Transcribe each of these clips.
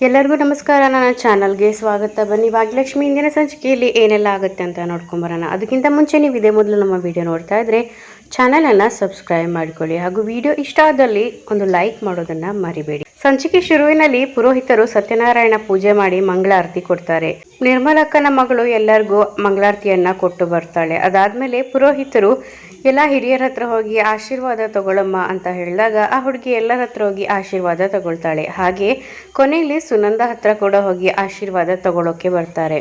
ಎಲ್ಲರಿಗೂ ನಮಸ್ಕಾರ. ನನ್ನ ಚಾನಲ್ಗೆ ಸ್ವಾಗತ. ಬನ್ನಿ, ಭಾಗ್ಯಲಕ್ಷ್ಮಿ. ಇಂದಿನ ಸಂಚಿಕೆಯಲ್ಲಿ ಏನೆಲ್ಲ ಆಗುತ್ತೆ ಅಂತ ನೋಡ್ಕೊಂಬರೋಣ ಅದಕ್ಕಿಂತ ಮುಂಚೆ ನೀವು ಇದೇ ಮೊದಲು ನಮ್ಮ ವಿಡಿಯೋ ನೋಡ್ತಾ ಇದ್ರೆ ಚಾನಲನ್ನು ಸಬ್ಸ್ಕ್ರೈಬ್ ಮಾಡಿಕೊಳ್ಳಿ. ಹಾಗೂ ವಿಡಿಯೋ ಇಷ್ಟ ಆದಲ್ಲಿ ಒಂದು ಲೈಕ್ ಮಾಡೋದನ್ನ ಮರಿಬೇಡಿ. ಸಂಚಿಕೆ ಶುರುವಿನಲ್ಲಿ ಪುರೋಹಿತರು ಸತ್ಯನಾರಾಯಣ ಪೂಜೆ ಮಾಡಿ ಮಂಗಳಾರತಿ ಕೊಡ್ತಾರೆ. ನಿರ್ಮಲಕ್ಕನ ಮಗಳು ಎಲ್ಲರಿಗೂ ಮಂಗಳಾರತಿಯನ್ನ ಕೊಟ್ಟು ಬರ್ತಾಳೆ. ಅದಾದ್ಮೇಲೆ ಪುರೋಹಿತರು, ಎಲ್ಲ ಹಿರಿಯರ ಹತ್ರ ಹೋಗಿ ಆಶೀರ್ವಾದ ತಗೊಳಮ್ಮ ಅಂತ ಹೇಳಿದಾಗ ಆ ಹುಡುಗಿ ಎಲ್ಲರ ಹತ್ರ ಹೋಗಿ ಆಶೀರ್ವಾದ ತಗೊಳ್ತಾಳೆ. ಹಾಗೆ ಕೊನೆಯಲ್ಲಿ ಸುನಂದ ಹತ್ರ ಕೂಡ ಹೋಗಿ ಆಶೀರ್ವಾದ ತಗೊಳ್ಳೋಕೆ ಬರ್ತಾರೆ.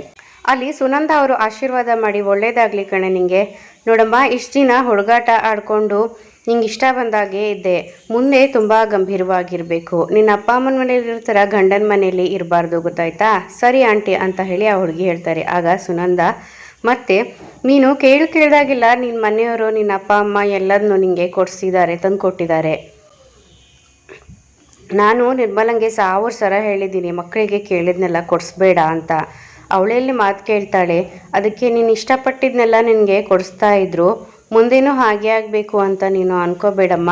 ಅಲ್ಲಿ ಸುನಂದ ಅವರು ಆಶೀರ್ವಾದ ಮಾಡಿ ಒಳ್ಳೇದಾಗ್ಲಿ ಕಣೆ ನಿಂಗೆ. ನೋಡಮ್ಮ, ಇಷ್ಟು ದಿನ ಹುಡುಗಾಟ ಆಡ್ಕೊಂಡು ನಿಂಗೆ ಇಷ್ಟ ಬಂದಾಗೆ ಇದ್ದೆ. ಮುಂದೆ ತುಂಬ ಗಂಭೀರವಾಗಿರಬೇಕು. ನಿನ್ನ ಅಪ್ಪ ಅಮ್ಮನ ಮನೇಲಿ ಇರ್ತಾರ, ಗಂಡನ ಮನೆಯಲ್ಲಿ ಇರಬಾರ್ದು, ಗೊತ್ತಾಯ್ತಾ? ಸರಿ ಆಂಟಿ ಅಂತ ಹೇಳಿ ಆ ಹುಡುಗಿ ಹೇಳ್ತಾರೆ. ಆಗ ಸುನಂದ, ಮತ್ತೆ, ನೀನು ಕೇಳಿ ಕೇಳಿದಾಗಿಲ್ಲ ನಿನ್ನ ಮನೆಯವರು, ನಿನ್ನ ಅಪ್ಪ ಅಮ್ಮ ಎಲ್ಲದನ್ನೂ ನಿಂಗೆ ಕೊಡಿಸಿದ್ದಾರೆ, ತಂದು ಕೊಟ್ಟಿದ್ದಾರೆ. ನಾನು ನಿರ್ಮಲಂಗೆ ಸಾವಿರ ಸರ ಹೇಳಿದ್ದೀನಿ, ಮಕ್ಕಳಿಗೆ ಕೇಳಿದ್ನೆಲ್ಲ ಕೊಡಿಸ್ಬೇಡ ಅಂತ. ಅವಳೆಲ್ಲಿ ಮಾತು ಕೇಳ್ತಾಳೆ. ಅದಕ್ಕೆ ನೀನು ಇಷ್ಟಪಟ್ಟಿದ್ನೆಲ್ಲ ನಿನಗೆ ಕೊಡಿಸ್ತಾ ಇದ್ರು. ಮುಂದೇನೂ ಹಾಗೆ ಆಗಬೇಕು ಅಂತ ನೀನು ಅನ್ಕೋಬೇಡಮ್ಮ.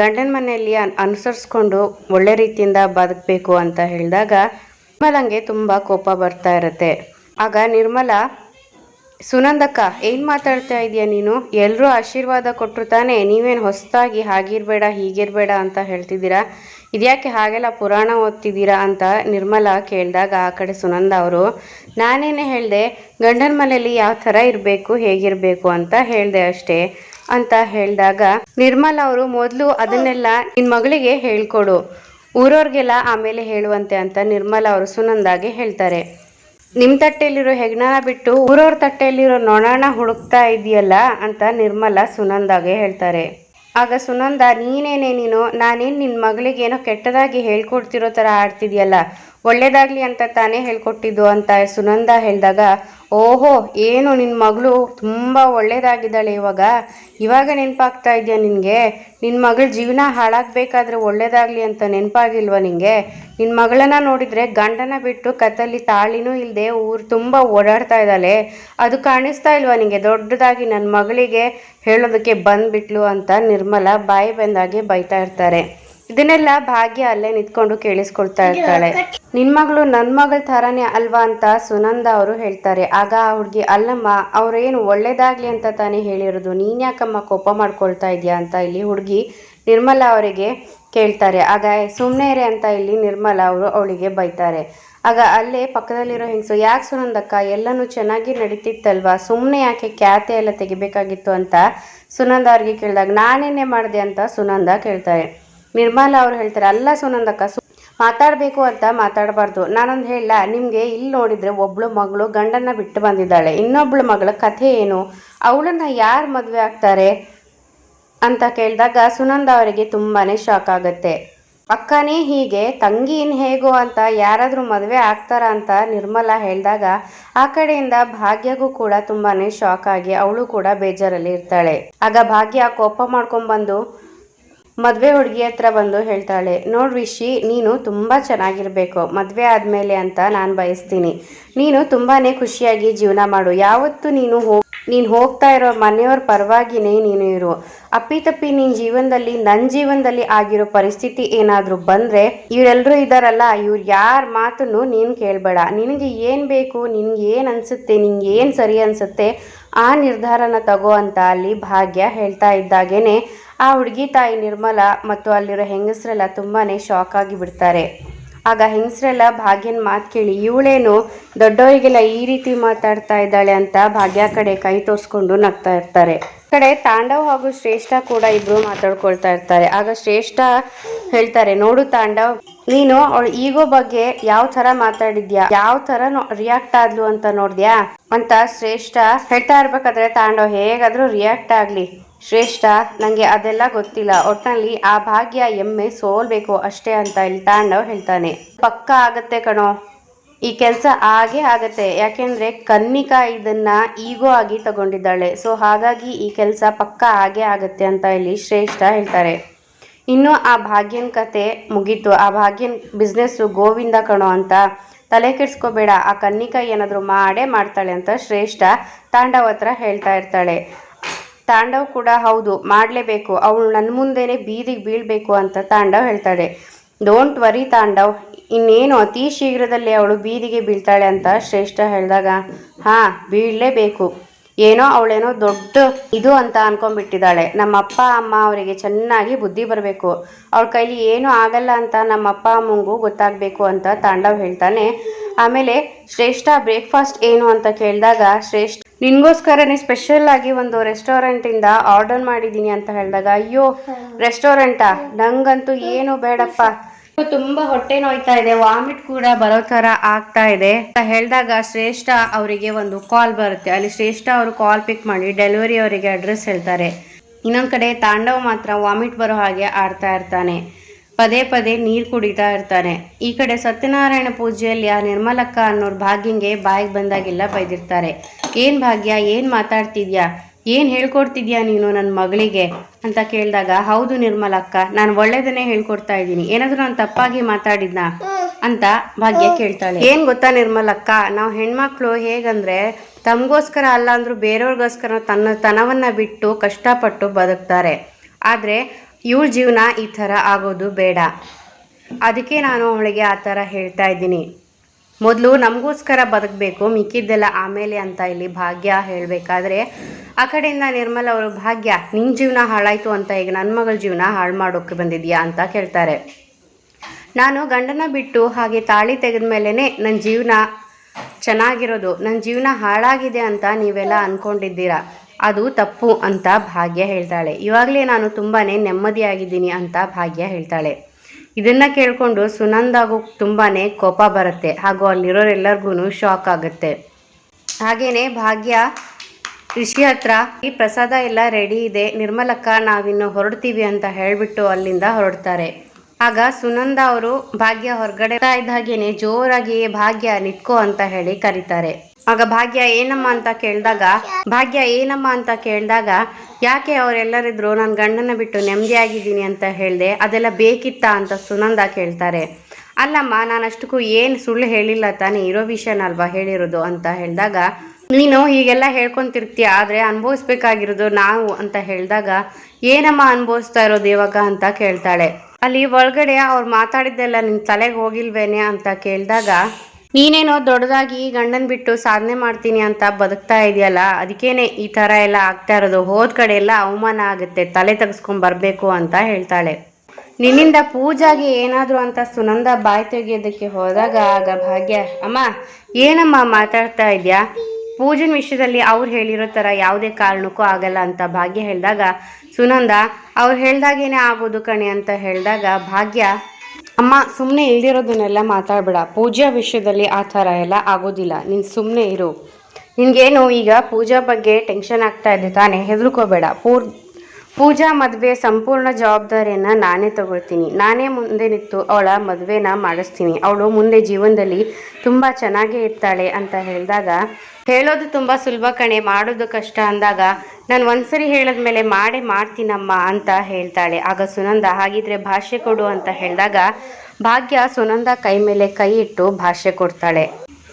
ಗಂಡನ ಮನೆಯಲ್ಲಿ ಅನ್, ಅನುಸರಿಸ್ಕೊಂಡು ಒಳ್ಳೆ ರೀತಿಯಿಂದ ಬದುಕಬೇಕು ಅಂತ ಹೇಳಿದಾಗ ನಿರ್ಮಲಂಗೆ ತುಂಬ ಕೋಪ ಬರ್ತಾ ಇರುತ್ತೆ. ಆಗ ನಿರ್ಮಲ, ಸುನಂದಕ್ಕ, ಏನು ಮಾತಾಡ್ತಾ ಇದೀಯ ನೀನು? ಎಲ್ಲರೂ ಆಶೀರ್ವಾದ ಕೊಟ್ಟರು ತಾನೇ. ನೀವೇನು ಹೊಸದಾಗಿ ಹಾಗಿರಬೇಡ, ಹೀಗಿರಬೇಡ ಅಂತ ಹೇಳ್ತಿದ್ದೀರಾ? ಇದ್ಯಾಕೆ ಹಾಗೆಲ್ಲ ಪುರಾಣ ಓದ್ತಿದ್ದೀರಾ ಅಂತ ನಿರ್ಮಲಾ ಕೇಳಿದಾಗ ಆ ಕಡೆ ಸುನಂದ ಅವರು, ನಾನೇನೇ ಹೇಳಿದೆ, ಗಂಡನ ಮನೆಯಲ್ಲಿ ಯಾವ ಥರ ಇರಬೇಕು, ಹೇಗಿರಬೇಕು ಅಂತ ಹೇಳಿದೆ ಅಷ್ಟೇ ಅಂತ ಹೇಳಿದಾಗ, ನಿರ್ಮಲ ಅವರು, ಮೊದಲು ಅದನ್ನೆಲ್ಲ ನಿನ್ನ ಮಗಳಿಗೆ ಹೇಳ್ಕೊಡು, ಊರವ್ರಿಗೆಲ್ಲ ಆಮೇಲೆ ಹೇಳುವಂತೆ ಅಂತ ನಿರ್ಮಲ ಅವರು ಸುನಂದಾಗೆ ಹೇಳ್ತಾರೆ. ನಿಮ್ಮ ತಟ್ಟೆಯಲ್ಲಿರೋ ಹೆಗ್ಣನ ಬಿಟ್ಟು ಊರವ್ರ ತಟ್ಟೆಯಲ್ಲಿರೋ ನೊಣನ ಹುಡುಕ್ತಾ ಇದೆಯಲ್ಲ ಅಂತ ನಿರ್ಮಲ ಸುನಂದಾಗೆ ಹೇಳ್ತಾರೆ. ಆಗ ಸುನಂದ ನೀನೇನೇ ನೀನು? ನಾನೇನು ನಿನ್ನ ಮಗಳಿಗೆ ಏನೋ ಕೆಟ್ಟದಾಗಿ ಹೇಳ್ಕೊಡ್ತಿರೋ ಥರ ಆಡ್ತಿದ್ಯಲ್ಲ? ಒಳ್ಳೇದಾಗ್ಲಿ ಅಂತ ತಾನೇ ಹೇಳ್ಕೊಟ್ಟಿದ್ದು ಅಂತ ಸುನಂದ ಹೇಳಿದಾಗ, ಓಹೋ, ಏನು ನಿನ್ನ ಮಗಳು ತುಂಬ ಒಳ್ಳೇದಾಗಿದ್ದಾಳೆ ಇವಾಗ. ಇವಾಗ ನೆನಪಾಗ್ತಾ ಇದೆಯಾ ನಿನಗೆ? ನಿನ್ನ ಮಗಳ ಜೀವನ ಹಾಳಾಗಬೇಕಾದ್ರೆ ಒಳ್ಳೇದಾಗಲಿ ಅಂತ ನೆನಪಾಗಿಲ್ವ ನಿನಗೆ ನಿನ್ನ ಮಗಳನ್ನ ನೋಡಿದರೆ ಗಂಡನ ಬಿಟ್ಟು ಕತ್ತಲ್ಲಿ ತಾಳಿನೂ ಇಲ್ಲದೆ ಊರು ತುಂಬ ಓಡಾಡ್ತಾ ಇದ್ದಾಳೆ. ಅದು ಕಾಣಿಸ್ತಾ ಇಲ್ವಾ ನಿನಗೆ ದೊಡ್ಡದಾಗಿ ನನ್ನ ಮಗಳಿಗೆ ಹೇಳೋದಕ್ಕೆ ಬಂದ್ಬಿಟ್ಲು ಅಂತ ನಿರ್ಮಲ ಬಾಯಿ ಬಂದಾಗೆ ಬೈತಾ ಇರ್ತಾರೆ. ಇದನ್ನೆಲ್ಲ ಭಾಗ್ಯ ಅಲ್ಲೇ ನಿಂತ್ಕೊಂಡು ಕೇಳಿಸ್ಕೊಳ್ತಾ ಇರ್ತಾಳೆ. ನಿನ್ ಮಗಳು ನನ್ ಮಗಳ ತರಾನೇ ಅಲ್ವಾ ಅಂತ ಸುನಂದ ಅವರು ಹೇಳ್ತಾರೆ. ಆಗ ಆ ಹುಡುಗಿ ಅಲ್ಲಮ್ಮ ಅವ್ರೇನು ಒಳ್ಳೇದಾಗ್ಲಿ ಅಂತ ತಾನೇ ಹೇಳಿರೋದು. ನೀನ್ ಯಾಕಮ್ಮ ಕೋಪ ಮಾಡ್ಕೊಳ್ತಾ ಇದೀಯಾ? ಅಂತ ಇಲ್ಲಿ ಹುಡುಗಿ ನಿರ್ಮಲಾ ಅವರಿಗೆ ಕೇಳ್ತಾರೆ. ಆಗ ಸುಮ್ಮನೆ ಇರೆ ಅಂತ ಇಲ್ಲಿ ನಿರ್ಮಲಾ ಅವರು ಅವಳಿಗೆ ಬೈತಾರೆ. ಆಗ ಅಲ್ಲೇ ಪಕ್ಕದಲ್ಲಿರೋ ಹೆಂಗಸು ಯಾಕೆ ಸುನಂದಕ್ಕ ಎಲ್ಲನೂ ಚೆನ್ನಾಗಿ ನಡೀತಿತ್ತಲ್ವಾ? ಸುಮ್ಮನೆ ಯಾಕೆ ಖ್ಯಾತೆ ಎಲ್ಲ ತೆಗಿಬೇಕಾಗಿತ್ತು? ಅಂತ ಸುನಂದ ಅವ್ರಿಗೆ ಕೇಳಿದಾಗ ನಾನೇನೇ ಮಾಡಿದೆ ಅಂತ ಸುನಂದ ಕೇಳ್ತಾರೆ. ನಿರ್ಮಲಾ ಅವ್ರು ಹೇಳ್ತಾರೆ, ಅಲ್ಲ ಸುನಂದಕ್ಕ, ಸು, ಮಾತಾಡಬೇಕು ಅಂತ ಮಾತಾಡಬಾರ್ದು. ನಾನೊಂದು ಹೇಳ ನಿಮಗೆ ಇಲ್ಲಿ ನೋಡಿದರೆ ಒಬ್ಬಳು ಮಗಳು ಗಂಡನ್ನ ಬಿಟ್ಟು ಬಂದಿದ್ದಾಳೆ. ಇನ್ನೊಬ್ಳು ಮಗಳ ಕಥೆ ಏನು? ಅವಳನ್ನ ಯಾರು ಮದುವೆ ಆಗ್ತಾರೆ? ಅಂತ ಕೇಳಿದಾಗ ಸುನಂದ ಅವರಿಗೆ ತುಂಬಾ ಶಾಕ್ ಆಗುತ್ತೆ. ಅಕ್ಕನೇ ಹೀಗೆ ತಂಗಿನ್ ಹೇಗೋ ಅಂತ ಯಾರಾದರೂ ಮದುವೆ ಆಗ್ತಾರ ಅಂತ ನಿರ್ಮಲಾ ಹೇಳಿದಾಗ, ಆ ಕಡೆಯಿಂದ ಭಾಗ್ಯಗೂ ಕೂಡ ತುಂಬಾ ಶಾಕ್ ಆಗಿ ಅವಳು ಕೂಡ ಬೇಜಾರಲ್ಲಿ ಇರ್ತಾಳೆ. ಆಗ ಭಾಗ್ಯ ಕೋಪ ಮಾಡ್ಕೊಂಡ್ಬಂದು ಮದುವೆ ಹುಡುಗಿ ಹತ್ರ ಬಂದು ಹೇಳ್ತಾಳೆ, ನೋಡ್ ರಿಷಿ, ನೀನು ತುಂಬ ಚೆನ್ನಾಗಿರಬೇಕು, ಮದುವೆ ಆದಮೇಲೆ ಅಂತ ನಾನು ಬಯಸ್ತೀನಿ. ನೀನು ತುಂಬಾ ಖುಷಿಯಾಗಿ ಜೀವನ ಮಾಡು. ಯಾವತ್ತು ನೀನು ಹೋಗ್ ನೀನು ಹೋಗ್ತಾ ಇರೋ ಮನೆಯವ್ರ ಪರವಾಗಿನೇ ನೀನು ಇರು. ಅಪ್ಪಿತಪ್ಪಿ ನಿನ್ನ ಜೀವನದಲ್ಲಿ ನನ್ನ ಜೀವನದಲ್ಲಿ ಆಗಿರೋ ಪರಿಸ್ಥಿತಿ ಏನಾದರೂ ಬಂದರೆ ಇವರೆಲ್ಲರೂ ಇದ್ದಾರಲ್ಲ ಇವ್ರು ಯಾರ ಮಾತನ್ನು ನೀನು ಕೇಳಬೇಡ. ನಿನಗೆ ಏನು ಬೇಕು, ನಿನ್ಗೆ ಏನು ಅನಿಸುತ್ತೆ, ನಿಂಗೆ ಏನು ಸರಿ ಅನಿಸುತ್ತೆ ಆ ನಿರ್ಧಾರನ ತಗೋ ಅಂತ ಅಲ್ಲಿ ಭಾಗ್ಯ ಹೇಳ್ತಾ ಇದ್ದಾಗೇನೆ ಆ ಹುಡುಗಿ ತಾಯಿ ನಿರ್ಮಲ ಮತ್ತು ಅಲ್ಲಿರೋ ಹೆಂಗಸರೆಲ್ಲ ತುಂಬಾ ಶಾಕ್ ಆಗಿ ಬಿಡ್ತಾರೆ. ಆಗ ಹೆಂಗಸರೆಲ್ಲ ಭಾಗ್ಯನ ಮಾತು ಕೇಳಿ, ಇವಳೇನು ದೊಡ್ಡವರಿಗೆಲ್ಲ ಈ ರೀತಿ ಮಾತಾಡ್ತಾ ಇದ್ದಾಳೆ ಅಂತ ಭಾಗ್ಯ ಕಡೆ ಕೈ ತೋರಿಸ್ಕೊಂಡು ನಗ್ತಾ ಇರ್ತಾರೆ. ಕಡೆ ತಾಂಡವ್ ಹಾಗೂ ಶ್ರೇಷ್ಠ ಕೂಡ ಇಬ್ರು ಮಾತಾಡ್ಕೊಳ್ತಾ ಇರ್ತಾರೆ. ಆಗ ಶ್ರೇಷ್ಠ ಹೇಳ್ತಾರೆ, ನೋಡು ತಾಂಡವ್, ನೀನು ಅವಳ ಈಗೋ ಬಗ್ಗೆ ಯಾವ ತರ ಮಾತಾಡಿದ್ಯಾ? ಯಾವ ತರ ರಿಯಾಕ್ಟ್ ಆದ್ಲು ಅಂತ ನೋಡ್ದ್ಯಾ? ಅಂತ ಶ್ರೇಷ್ಠ ಹೇಳ್ತಾ ಇರ್ಬೇಕಾದ್ರೆ ತಾಂಡವ್ ಹೇಗಾದ್ರೂ ರಿಯಾಕ್ಟ್ ಆಗ್ಲಿ. ಶ್ರೇಷ್ಠ ನನಗೆ ಅದೆಲ್ಲ ಗೊತ್ತಿಲ್ಲ. ಒಟ್ಟಿನಲ್ಲಿ ಆ ಭಾಗ್ಯ ಎಮ್ಮೆ ಸೋಲ್ಬೇಕು ಅಷ್ಟೇ ಅಂತ ಇಲ್ಲಿ ತಾಂಡವ್ ಹೇಳ್ತಾನೆ. ಪಕ್ಕ ಆಗತ್ತೆ ಕಣೋ. ಈ ಕೆಲಸ ಹಾಗೆ ಆಗತ್ತೆ. ಯಾಕೆಂದ್ರೆ ಕನ್ನಿಕಾ ಇದನ್ನ ಈಗೋ ಆಗಿ ತಗೊಂಡಿದ್ದಾಳೆ. ಸೊ, ಹಾಗಾಗಿ ಈ ಕೆಲಸ ಪಕ್ಕ ಹಾಗೆ ಆಗತ್ತೆ ಅಂತ ಇಲ್ಲಿ ಶ್ರೇಷ್ಠ ಹೇಳ್ತಾರೆ. ಇನ್ನು ಆ ಭಾಗ್ಯನ ಕತೆ ಮುಗೀತು. ಆ ಭಾಗ್ಯನ ಬಿಸ್ನೆಸ್ಸು ಗೋವಿಂದ ಕಣೋ ಅಂತ. ತಲೆ ಕೆಡಿಸ್ಕೋಬೇಡ. ಆ ಕನ್ನಿಕಾ ಏನಾದರೂ ಮಾಡೇ ಮಾಡ್ತಾಳೆ ಅಂತ ಶ್ರೇಷ್ಠ ತಾಂಡವ ಹತ್ರ ಹೇಳ್ತಾ ಇರ್ತಾಳೆ. ತಾಂಡವ್ ಕೂಡ ಹೌದು, ಮಾಡಲೇಬೇಕು. ಅವಳು ನನ್ನ ಮುಂದೆನೆ ಬೀದಿಗೆ ಬೀಳಬೇಕು ಅಂತ ತಾಂಡವ್ ಹೇಳ್ತಾಳೆ. ಡೋಂಟ್ ವರಿ ತಾಂಡವ್, ಇನ್ನೇನು ಅತಿ ಶೀಘ್ರದಲ್ಲಿ ಅವಳು ಬೀದಿಗೆ ಬೀಳ್ತಾಳೆ ಅಂತ ಶ್ರೇಷ್ಠ ಹೇಳಿದಾಗ, ಹಾ, ಬೀಳಲೇಬೇಕು. ಏನೋ ಅವಳೇನೋ ದೊಡ್ಡ ಇದು ಅಂತ ಅನ್ಕೊಂಡ್ಬಿಟ್ಟಿದ್ದಾಳೆ. ನಮ್ಮ ಅಪ್ಪ ಅಮ್ಮ ಅವರಿಗೆ ಚೆನ್ನಾಗಿ ಬುದ್ಧಿ ಬರಬೇಕು. ಅವಳ ಕೈಲಿ ಏನೂ ಆಗಲ್ಲ ಅಂತ ನಮ್ಮ ಅಪ್ಪ ಅಮ್ಮಂಗೂ ಗೊತ್ತಾಗಬೇಕು ಅಂತ ತಾಂಡವ್ ಹೇಳ್ತಾನೆ. ಆಮೇಲೆ ಶ್ರೇಷ್ಠ ಬ್ರೇಕ್ಫಾಸ್ಟ್ ಏನು ಅಂತ ಕೇಳಿದಾಗ ಶ್ರೇಷ್ಠ ನಿನ್ಗೋಸ್ಕರನೇ ಸ್ಪೆಷಲ್ ಆಗಿ ಒಂದು ರೆಸ್ಟೋರೆಂಟ್ ಇಂದ ಆರ್ಡರ್ ಮಾಡಿದ್ದೀನಿ ಅಂತ ಹೇಳಿದಾಗ ಅಯ್ಯೋ ರೆಸ್ಟೋರೆಂಟಾ ನಂಗಂತೂ ಏನು ಬೇಡಪ್ಪ. ತುಂಬಾ ಹೊಟ್ಟೆ ನೋಯ್ತಾ ಇದೆ, ವಾಮಿಟ್ ಕೂಡ ಬರೋ ತರ ಆಗ್ತಾ ಇದೆ. ಅಂತ ಹೇಳಿದಾಗ ಶ್ರೇಷ್ಠ ಅವರಿಗೆ ಒಂದು ಕಾಲ್ ಬರುತ್ತೆ. ಅಲ್ಲಿ ಶ್ರೇಷ್ಠ ಅವರು ಕಾಲ್ ಪಿಕ್ ಮಾಡಿ ಡೆಲಿವರಿ ಅವರಿಗೆ ಅಡ್ರೆಸ್ ಹೇಳ್ತಾರೆ. ಇನ್ನೊಂದ್ ಕಡೆ ತಾಂಡವ್ ಮಾತ್ರ ವಾಮಿಟ್ ಬರೋ ಹಾಗೆ ಆಡ್ತಾ ಇರ್ತಾನೆ. ಪದೇ ಪದೇ ನೀರು ಕುಡಿತಾ ಇರ್ತಾನೆ. ಈ ಕಡೆ ಸತ್ಯನಾರಾಯಣ ಪೂಜೆಯಲ್ಲಿ ಆ ನಿರ್ಮಲಕ್ಕ ಅನ್ನೋರು ಭಾಗ್ಯಂಗೆ ಬಾಯಿಗೆ ಬಂದಾಗೆಲ್ಲ ಬೈದಿರ್ತಾರೆ. ಏನ್ ಭಾಗ್ಯ? ಏನ್ ಮಾತಾಡ್ತಿದ್ಯಾ? ಏನ್ ಹೇಳ್ಕೊಡ್ತಿದ್ಯಾ ನೀನು ನನ್ನ ಮಗಳಿಗೆ? ಅಂತ ಕೇಳಿದಾಗ, ಹೌದು ನಿರ್ಮಲಕ್ಕ, ನಾನು ಒಳ್ಳೇದನ್ನೇ ಹೇಳ್ಕೊಡ್ತಾ ಇದ್ದೀನಿ. ಏನಾದರೂ ನಾನು ತಪ್ಪಾಗಿ ಮಾತಾಡಿದ್ನಾ? ಅಂತ ಭಾಗ್ಯ ಕೇಳ್ತಾಳೆ. ಏನು ಗೊತ್ತಾ ನಿರ್ಮಲಕ್ಕ, ನಾವು ಹೆಣ್ಮಕ್ಳು ಹೇಗಂದ್ರೆ, ತಮಗೋಸ್ಕರ ಅಲ್ಲ ಅಂದರೂ ಬೇರೆಯವ್ರಿಗೋಸ್ಕರ ತನ್ನ ತನವನ್ನು ಬಿಟ್ಟು ಕಷ್ಟಪಟ್ಟು ಬದುಕ್ತಾರೆ. ಆದರೆ ಇವಳ ಜೀವನ ಈ ಥರ ಆಗೋದು ಬೇಡ. ಅದಕ್ಕೆ ನಾನು ಅವಳಿಗೆ ಆ ಥರ ಹೇಳ್ತಾ ಇದ್ದೀನಿ. ಮೊದಲು ನಮಗೋಸ್ಕರ ಬದುಕಬೇಕು, ಮಿಕ್ಕಿದ್ದೆಲ್ಲ ಆಮೇಲೆ ಅಂತ ಇಲ್ಲಿ ಭಾಗ್ಯ ಹೇಳಬೇಕಾದ್ರೆ, ಆ ಕಡೆಯಿಂದ ನಿರ್ಮಲ ಅವರು, ಭಾಗ್ಯ ನಿನ್ನ ಜೀವನ ಹಾಳಾಯಿತು ಅಂತ ಈಗ ನನ್ನ ಮಗಳ ಜೀವನ ಹಾಳು ಮಾಡೋಕ್ಕೆ ಬಂದಿದ್ಯಾ? ಅಂತ ಕೇಳ್ತಾರೆ. ನಾನು ಗಂಡನ ಬಿಟ್ಟು ಹಾಗೆ ತಾಳಿ ತೆಗೆದ ಮೇಲೇ ನನ್ನ ಜೀವನ ಚೆನ್ನಾಗಿರೋದು ನನ್ನ ಜೀವನ ಹಾಳಾಗಿದೆ ಅಂತ ನೀವೆಲ್ಲ ಅಂದ್ಕೊಂಡಿದ್ದೀರಾ ಅದು ತಪ್ಪು ಅಂತ ಭಾಗ್ಯ ಹೇಳ್ತಾಳೆ. ಇವಾಗಲೇ ನಾನು ತುಂಬಾ ನೆಮ್ಮದಿಯಾಗಿದ್ದೀನಿ ಅಂತ ಭಾಗ್ಯ ಹೇಳ್ತಾಳೆ. ಇದನ್ನ ಕೇಳಿಕೊಂಡು ಸುನಂದಾಗೂ ತುಂಬಾ ಕೋಪ ಬರುತ್ತೆ. ಹಾಗೂ ಅಲ್ಲಿರೋರೆಲ್ಲರಿಗೂ ಶಾಕ್ ಆಗುತ್ತೆ. ಹಾಗೆಯೇ ಭಾಗ್ಯ ಋಷಿ ಹತ್ರ ಈ ಪ್ರಸಾದ ಎಲ್ಲ ರೆಡಿ ಇದೆ. ನಿರ್ಮಲಕ್ಕ ನಾವಿನ್ನು ಹೊರಡ್ತೀವಿ ಅಂತ ಹೇಳಿಬಿಟ್ಟು ಅಲ್ಲಿಂದ ಹೊರಡ್ತಾರೆ. ಆಗ ಸುನಂದ ಅವರು ಭಾಗ್ಯ ಹೊರಗಡೆ ಇದ್ದ ಹಾಗೇನೆ ಜೋರಾಗಿ ಭಾಗ್ಯ ನಿತ್ಕೋ ಅಂತ ಹೇಳಿ ಕರೀತಾರೆ. ಆಗ ಭಾಗ್ಯ, ಏನಮ್ಮ ಅಂತ ಕೇಳಿದಾಗ, ಭಾಗ್ಯ, ಏನಮ್ಮ ಅಂತ ಕೇಳಿದಾಗ, ಯಾಕೆ ಅವರೆಲ್ಲರಿದ್ರು ನನ್ನ ಗಂಡನ ಬಿಟ್ಟು ನೆಮ್ಮದಿಯಾಗಿದ್ದೀನಿ ಅಂತ ಹೇಳಿದೆ, ಅದೆಲ್ಲ ಬೇಕಿತ್ತಾ ಅಂತ ಸುನಂದ ಕೇಳ್ತಾರೆ. ಅಲ್ಲಮ್ಮ, ನಾನು ಅಷ್ಟಕ್ಕೂ ಏನು ಸುಳ್ಳು ಹೇಳಿಲ್ಲ ತಾನೇ, ಇರೋ ವಿಷಯನಲ್ವಾ ಹೇಳಿರೋದು ಅಂತ ಹೇಳಿದಾಗ, ನೀನು ಹೀಗೆಲ್ಲ ಹೇಳ್ಕೊಂತಿರ್ತೀಯ, ಆದರೆ ಅನುಭವಿಸ್ಬೇಕಾಗಿರೋದು ನಾವು ಅಂತ ಹೇಳಿದಾಗ, ಏನಮ್ಮ ಅನುಭವಿಸ್ತಾ ಇರೋದು ಇವಾಗ ಅಂತ ಕೇಳ್ತಾಳೆ. ಅಲ್ಲಿ ಒಳಗಡೆ ಅವ್ರು ಮಾತಾಡಿದ್ದೆಲ್ಲ ನಿನ್ನ ತಲೆಗೆ ಹೋಗಿಲ್ವೇನೆ ಅಂತ ಕೇಳಿದಾಗ ನೀನೇನೋ ದೊಡ್ಡದಾಗಿ ಗಂಡನ್ ಬಿಟ್ಟು ಸಾಧನೆ ಮಾಡ್ತೀನಿ ಅಂತ ಬದುಕ್ತಾ ಇದೆಯಲ್ಲ, ಅದಕ್ಕೇನೆ ಈ ಥರ ಎಲ್ಲ ಆಗ್ತಾ ಇರೋದು. ಹೋದ ಕಡೆ ಎಲ್ಲ ಅವಮಾನ ಆಗುತ್ತೆ, ತಲೆ ತೆಗೆಸ್ಕೊಂಡ್ ಬರಬೇಕು ಅಂತ ಹೇಳ್ತಾಳೆ. ನಿನ್ನಿಂದ ಪೂಜಾಗೆ ಏನಾದರೂ ಅಂತ ಸುನಂದ ಬಾಯಿ ತೆಗೆಯೋದಕ್ಕೆ ಹೋದಾಗ ಆಗ ಭಾಗ್ಯ, ಅಮ್ಮ, ಏನಮ್ಮ ಮಾತಾಡ್ತಾ ಇದೆಯಾ? ಪೂಜನ್ ವಿಷಯದಲ್ಲಿ ಅವ್ರು ಹೇಳಿರೋ ಥರ ಯಾವುದೇ ಕಾರಣಕ್ಕೂ ಆಗಲ್ಲ ಅಂತ ಭಾಗ್ಯ ಹೇಳಿದಾಗ, ಸುನಂದ, ಅವ್ರು ಹೇಳ್ದಾಗೇನೆ ಆಗೋದು ಕಣೆ ಅಂತ ಹೇಳಿದಾಗ ಭಾಗ್ಯ ಅಮ್ಮ ಸುಮ್ಮನೆ ಇಲ್ದಿರೋದನ್ನೆಲ್ಲ ಮಾತಾಡಬೇಡ. ಪೂಜಾ ವಿಷಯದಲ್ಲಿ ಆ ಥರ ಎಲ್ಲ ಆಗೋದಿಲ್ಲ. ನೀನು ಸುಮ್ಮನೆ ಇರು. ನಿನಗೇನು ಈಗ ಪೂಜಾ ಬಗ್ಗೆ ಟೆನ್ಷನ್ ಆಗ್ತಾ ಇದೆ ತಾನೇ. ಹೆದರ್ಕೋಬೇಡ. ಪೂರ್, ಪೂಜಾ ಮದುವೆ ಸಂಪೂರ್ಣ ಜವಾಬ್ದಾರಿಯನ್ನು ನಾನೇ ತಗೊಳ್ತೀನಿ. ನಾನೇ ಮುಂದೆ ನಿಂತು ಅವಳ ಮದುವೆನ ಮಾಡಿಸ್ತೀನಿ. ಅವಳು ಮುಂದೆ ಜೀವನದಲ್ಲಿ ತುಂಬ ಚೆನ್ನಾಗೇ ಇರ್ತಾಳೆ ಅಂತ ಹೇಳಿದಾಗ, ಹೇಳೋದು ತುಂಬ ಸುಲಭ ಕಣೆ. ಮಾಡೋದು ಕಷ್ಟ ಅಂದಾಗ ನಾನು ಒಂದ್ಸರಿ ಹೇಳಿದ್ಮೇಲೆ ಮಾಡೇ ಮಾಡ್ತೀನಮ್ಮ ಅಂತ ಹೇಳ್ತಾಳೆ. ಆಗ ಸುನಂದ, ಹಾಗಿದ್ರೆ ಭಾಷೆ ಕೊಡು ಅಂತ ಹೇಳಿದಾಗ ಭಾಗ್ಯ ಸುನಂದ ಕೈ ಮೇಲೆ ಕೈ ಇಟ್ಟು ಭಾಷೆ ಕೊಡ್ತಾಳೆ.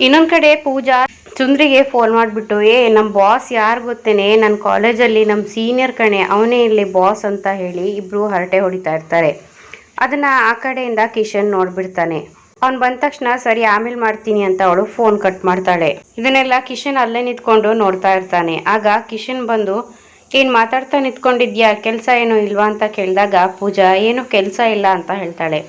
ಇನ್ನೊಂದ್ ಕಡೆ ಪೂಜಾ ಚುಂದ್ರಿಗೆ ಫೋನ್ ಮಾಡಿಬಿಟ್ಟು, ಏ ನಮ್ಮ ಬಾಸ್ ಯಾರು ಗೊತ್ತೇನೆ? ನನ್ನ ಕಾಲೇಜಲ್ಲಿ ನಮ್ಮ ಸೀನಿಯರ್ ಕಣೆ, ಅವನೇ ಇಲ್ಲಿ ಬಾಸ್ ಅಂತ ಹೇಳಿ ಇಬ್ರು ಹರಟೆ ಹೊಡಿತಾ ಇರ್ತಾರೆ. ಅದನ್ನ ಆ ಕಡೆಯಿಂದ ಕಿಶನ್ ನೋಡ್ಬಿಡ್ತಾನೆ. ಅವ್ನು ಬಂದ ತಕ್ಷಣ ಸರಿ, ಆಮೇಲೆ ಮಾಡ್ತೀನಿ ಅಂತ ಅವಳು ಫೋನ್ ಕಟ್ ಮಾಡ್ತಾಳೆ. ಇದನ್ನೆಲ್ಲ ಕಿಶನ್ ಅಲ್ಲೇ ನಿಂತ್ಕೊಂಡು ನೋಡ್ತಾ ಇರ್ತಾನೆ. ಆಗ ಕಿಶನ್ ಬಂದು, ಏನ್ ಮಾತಾಡ್ತಾ ನಿಂತ್ಕೊಂಡಿದ್ಯಾ? ಕೆಲಸ ಏನು ಇಲ್ವಾ? ಅಂತ ಕೇಳಿದಾಗ ಪೂಜಾ, ಏನು ಕೆಲಸ ಇಲ್ಲ ಅಂತ ಹೇಳ್ತಾಳೆ.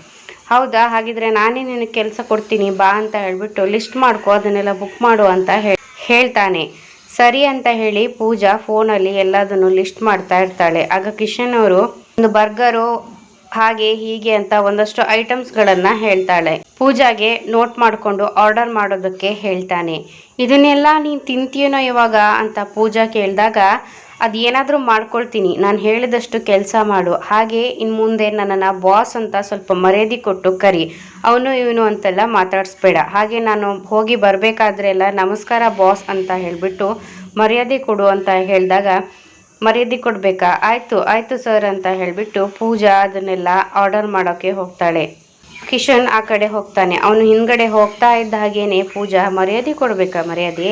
ಹೌದಾ? ಹಾಗಿದ್ರೆ ನಾನೇ ನಿನಗೆ ಕೆಲಸ ಕೊಡ್ತೀನಿ, ಬಾ ಅಂತ ಹೇಳ್ಬಿಟ್ಟು ಲಿಸ್ಟ್ ಮಾಡ್ಕೋ, ಅದನ್ನೆಲ್ಲ ಬುಕ್ ಮಾಡು ಅಂತ ಹೇಳ್- ಹೇಳ್ತಾನೆ. ಸರಿ ಅಂತ ಹೇಳಿ ಪೂಜಾ ಫೋನಲ್ಲಿ ಎಲ್ಲದನ್ನು ಲಿಸ್ಟ್ ಮಾಡ್ತಾ ಇರ್ತಾಳೆ. ಆಗ ಕಿಶನ್ ಅವರು, ಒಂದು ಬರ್ಗರು ಹಾಗೆ ಹೀಗೆ ಅಂತ ಒಂದಷ್ಟು ಐಟಮ್ಸ್ಗಳನ್ನ ಹೇಳ್ತಾಳೆ. ಪೂಜಾಗೆ ನೋಟ್ ಮಾಡಿಕೊಂಡು ಆರ್ಡರ್ ಮಾಡೋದಕ್ಕೆ ಹೇಳ್ತಾನೆ. ಇದನ್ನೆಲ್ಲ ನೀನು ತಿಂತೀಯನೋ ಇವಾಗ ಅಂತ ಪೂಜಾ ಕೇಳಿದಾಗ, ಅದೇನಾದರೂ ಮಾಡ್ಕೊಳ್ತೀನಿ. ನಾನು ಹೇಳಿದಷ್ಟು ಕೆಲಸ ಮಾಡು. ಹಾಗೆ ಇನ್ನು ಮುಂದೆ ನನ್ನನ್ನು ಬಾಸ್ ಅಂತ ಸ್ವಲ್ಪ ಮರ್ಯಾದೆ ಕೊಟ್ಟು ಕರಿ. ಅವನು ಇವನು ಅಂತೆಲ್ಲ ಮಾತಾಡಿಸ್ಬೇಡ. ಹಾಗೆ ನಾನು ಹೋಗಿ ಬರಬೇಕಾದ್ರೆಲ್ಲ ನಮಸ್ಕಾರ ಬಾಸ್ ಅಂತ ಹೇಳಿಬಿಟ್ಟು ಮರ್ಯಾದೆ ಕೊಡು ಅಂತ ಹೇಳಿದಾಗ ಮರ್ಯಾದೆ ಕೊಡಬೇಕಾ? ಆಯಿತು ಆಯಿತು ಸರ್ ಅಂತ ಹೇಳಿಬಿಟ್ಟು ಪೂಜಾ ಅದನ್ನೆಲ್ಲ ಆರ್ಡರ್ ಮಾಡೋಕ್ಕೆ ಹೋಗ್ತಾಳೆ. ಕಿಶನ್ ಆ ಕಡೆ ಹೋಗ್ತಾನೆ. ಅವನು ಹಿಂದ್ಗಡೆ ಹೋಗ್ತಾ ಇದ್ದ ಹಾಗೇನೆ ಪೂಜಾ, ಮರ್ಯಾದೆ ಕೊಡಬೇಕಾ ಮರ್ಯಾದೆ?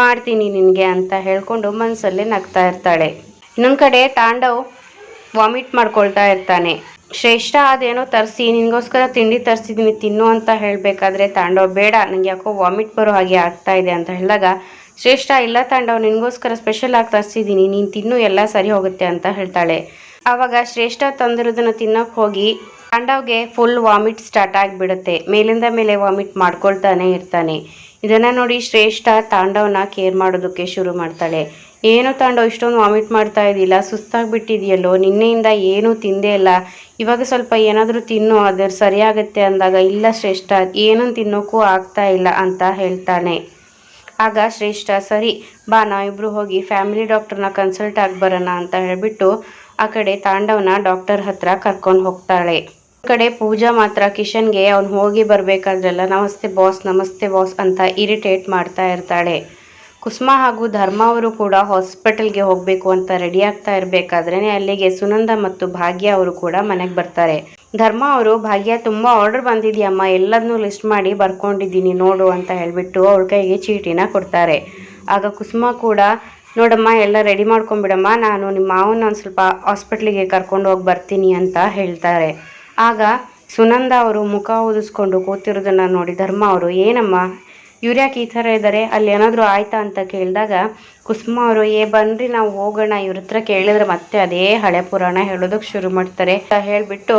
ಮಾಡ್ತೀನಿ ನಿನಗೆ ಅಂತ ಹೇಳಿಕೊಂಡು ಮನಸ್ಸಲ್ಲೇ ನಗ್ತಾ ಇರ್ತಾಳೆ. ಇನ್ನೊಂದು ಕಡೆ ತಾಂಡವ್ ವಾಮಿಟ್ ಮಾಡ್ಕೊಳ್ತಾ ಇರ್ತಾನೆ. ಶ್ರೇಷ್ಠ ಅದೇನೋ ತರಿಸಿ, ನಿನಗೋಸ್ಕರ ತಿಂಡಿ ತರಿಸಿದ್ದೀನಿ ತಿನ್ನು ಅಂತ ಹೇಳಬೇಕಾದ್ರೆ ತಾಂಡವ್ ಬೇಡ. ನನಗೆ ಯಾಕೋ ವಾಮಿಟ್ ಬರೋ ಹಾಗೆ ಆಗ್ತಾ ಅಂತ ಹೇಳಿದಾಗ ಶ್ರೇಷ್ಠ ಇಲ್ಲ ತಾಂಡವ್, ನಿನಗೋಸ್ಕರ ಸ್ಪೆಷಲ್ ಆಗಿ ತರಿಸಿದ್ದೀನಿ ನೀನು ತಿನ್ನು, ಎಲ್ಲ ಸರಿ ಹೋಗುತ್ತೆ ಅಂತ ಹೇಳ್ತಾಳೆ. ಆವಾಗ ಶ್ರೇಷ್ಠ ತಂದಿರೋದನ್ನು ತಿನ್ನೋಕೆ ಹೋಗಿ ತಾಂಡವ್ಗೆ ಫುಲ್ ವಾಮಿಟ್ ಸ್ಟಾರ್ಟ್ ಆಗಿಬಿಡುತ್ತೆ. ಮೇಲಿಂದ ಮೇಲೆ ವಾಮಿಟ್ ಮಾಡ್ಕೊಳ್ತಾನೆ ಇರ್ತಾನೆ. ಇದನ್ನು ನೋಡಿ ಶ್ರೇಷ್ಠ ತಾಂಡವನ ಕೇರ್ ಮಾಡೋದಕ್ಕೆ ಶುರು ಮಾಡ್ತಾಳೆ. ಏನು ತಾಂಡವ್, ಇಷ್ಟೊಂದು ವಾಮಿಟ್ ಮಾಡ್ತಾ ಇದ್ದಿಲ್ಲ ಸುಸ್ತಾಗಿಬಿಟ್ಟಿದೆಯಲ್ಲೋ, ನಿನ್ನೆಯಿಂದ ಏನೂ ತಿಂದೇ ಇಲ್ಲ. ಇವಾಗ ಸ್ವಲ್ಪ ಏನಾದರೂ ತಿನ್ನು, ಅದರ ಸರಿಯಾಗುತ್ತೆ ಅಂದಾಗ ಇಲ್ಲ ಶ್ರೇಷ್ಠ, ಏನೂ ತಿನ್ನೋಕ್ಕೂ ಆಗ್ತಾ ಇಲ್ಲ ಅಂತ ಹೇಳ್ತಾನೆ. ಆಗ ಶ್ರೇಷ್ಠ, ಸರಿ, ಬಾ ನಾವಿಬ್ರು ಹೋಗಿ ಫ್ಯಾಮಿಲಿ ಡಾಕ್ಟರ್ನ ಕನ್ಸಲ್ಟ್ ಆಗಿ ಬರೋಣ ಅಂತ ಹೇಳಿಬಿಟ್ಟು ಆ ಕಡೆ ತಾಂಡವನ ಡಾಕ್ಟರ್ ಹತ್ರ ಕರ್ಕೊಂಡು ಹೋಗ್ತಾಳೆ. ಕಡೆ ಪೂಜಾ ಮಾತ್ರ ಕಿಶನ್ಗೆ ಅವ್ನು ಹೋಗಿ ಬರಬೇಕಾದ್ರೆಲ್ಲ, ನಮಸ್ತೆ ಬಾಸ್ ನಮಸ್ತೆ ಬಾಸ್ ಅಂತ ಇರಿಟೇಟ್ ಮಾಡ್ತಾ ಇರ್ತಾಳೆ. ಕುಸುಮ ಹಾಗೂ ಧರ್ಮ ಅವರು ಕೂಡ ಹಾಸ್ಪಿಟಲ್ಗೆ ಹೋಗಬೇಕು ಅಂತ ರೆಡಿ ಆಗ್ತಾ ಇರಬೇಕಾದ್ರೆ ಅಲ್ಲಿಗೆ ಸುನಂದ ಮತ್ತು ಭಾಗ್ಯ ಅವರು ಕೂಡ ಮನೆಗೆ ಬರ್ತಾರೆ. ಧರ್ಮ ಅವರು ಭಾಗ್ಯ ತುಂಬ ಆರ್ಡರ್ ಬಂದಿದೆಯಮ್ಮ ಎಲ್ಲದನ್ನೂ ಲಿಸ್ಟ್ ಮಾಡಿ ಬರ್ಕೊಂಡಿದ್ದೀನಿ ನೋಡು ಅಂತ ಹೇಳಿಬಿಟ್ಟು ಅವ್ರ ಕೈಗೆ ಚೀಟಿನ ಕೊಡ್ತಾರೆ. ಆಗ ಕುಸುಮ ಕೂಡ, ನೋಡಮ್ಮ, ಎಲ್ಲ ರೆಡಿ ಮಾಡ್ಕೊಂಬಿಡಮ್ಮ ನಾನು ನಿಮ್ಮ ಮಾವನ ಒಂದು ಸ್ವಲ್ಪ ಹಾಸ್ಪಿಟ್ಲಿಗೆ ಕರ್ಕೊಂಡು ಹೋಗಿ ಬರ್ತೀನಿ ಅಂತ ಹೇಳ್ತಾರೆ. ಆಗ ಸುನಂದ ಅವರು ಮುಖ ಊದಿಸ್ಕೊಂಡು ಕೂತಿರೋದನ್ನು ನೋಡಿ ಧರ್ಮ ಅವರು, ಏನಮ್ಮ? ಇವ್ರು ಈ ಥರ ಇದ್ದಾರೆ ಅಲ್ಲಿ ಏನಾದರೂ ಆಯ್ತಾ ಅಂತ ಕೇಳಿದಾಗ, ಕುಸುಮ ಅವರು, ಏ, ಬನ್ರಿ, ನಾವು ಹೋಗೋಣ. ಇವ್ರ ಹತ್ರ ಕೇಳಿದ್ರೆ ಮತ್ತೆ ಅದೇ ಹಳೆ ಪುರಾಣ ಹೇಳೋದಕ್ಕೆ ಶುರು ಮಾಡ್ತಾರೆ. ಹೇಳಿಬಿಟ್ಟು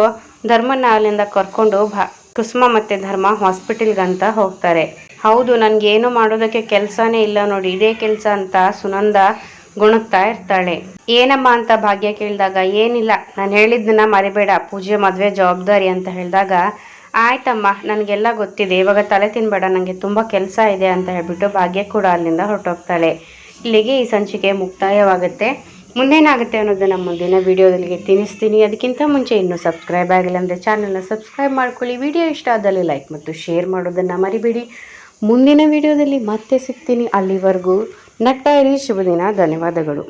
ಧರ್ಮನ ಅಲ್ಲಿಂದ ಕರ್ಕೊಂಡು ಭಾ ಕುಸುಮ ಮತ್ತು ಧರ್ಮ ಹಾಸ್ಪಿಟಲ್ಗಂತ ಹೋಗ್ತಾರೆ. ಹೌದು, ನನಗೇನು ಮಾಡೋದಕ್ಕೆ ಕೆಲಸನೇ ಇಲ್ಲ ನೋಡಿ. ಇದೇ ಕೆಲಸ ಅಂತ ಸುನಂದ ಗುಣಗ್ತಾ ಇರ್ತಾಳೆ. ಏನಮ್ಮ ಅಂತ ಭಾಗ್ಯ ಕೇಳಿದಾಗ, ಏನಿಲ್ಲ. ನಾನು ಹೇಳಿದ್ದನ್ನ ಮರಿಬೇಡ. ಪೂಜೆ, ಮದುವೆ, ಜವಾಬ್ದಾರಿ ಅಂತ ಹೇಳಿದಾಗ ಆಯ್ತಮ್ಮ, ನನಗೆಲ್ಲ ಗೊತ್ತಿದೆ. ಇವಾಗ ತಲೆ ತಿನ್ಬೇಡ ನನಗೆ ತುಂಬ ಕೆಲಸ ಇದೆ ಅಂತ ಹೇಳ್ಬಿಟ್ಟು ಭಾಗ್ಯ ಕೂಡ ಅಲ್ಲಿಂದ ಹೊರಟೋಗ್ತಾಳೆ. ಇಲ್ಲಿಗೆ ಈ ಸಂಚಿಕೆ ಮುಕ್ತಾಯವಾಗುತ್ತೆ. ಮುಂದೇನಾಗುತ್ತೆ ಅನ್ನೋದನ್ನು ಮುಂದಿನ ವಿಡಿಯೋದಲ್ಲಿ ತಿನ್ನಿಸ್ತೀನಿ ಅದಕ್ಕಿಂತ ಮುಂಚೆ ಇನ್ನೂ ಸಬ್ಸ್ಕ್ರೈಬ್ ಆಗಿಲ್ಲ ಅಂದರೆ ಚಾನಲ್ನ ಸಬ್ಸ್ಕ್ರೈಬ್ ಮಾಡ್ಕೊಳ್ಳಿ. ವಿಡಿಯೋ ಇಷ್ಟ ಆದಲ್ಲಿ ಲೈಕ್ ಮತ್ತು ಶೇರ್ ಮಾಡೋದನ್ನು ಮರಿಬೇಡಿ. ಮುಂದಿನ ವಿಡಿಯೋದಲ್ಲಿ ಮತ್ತೆ ಸಿಗ್ತೀನಿ. ಅಲ್ಲಿವರೆಗೂ ನಟ್ಟ ಇರಿ ಶುಭ ದಿನ ಧನ್ಯವಾದಗಳು.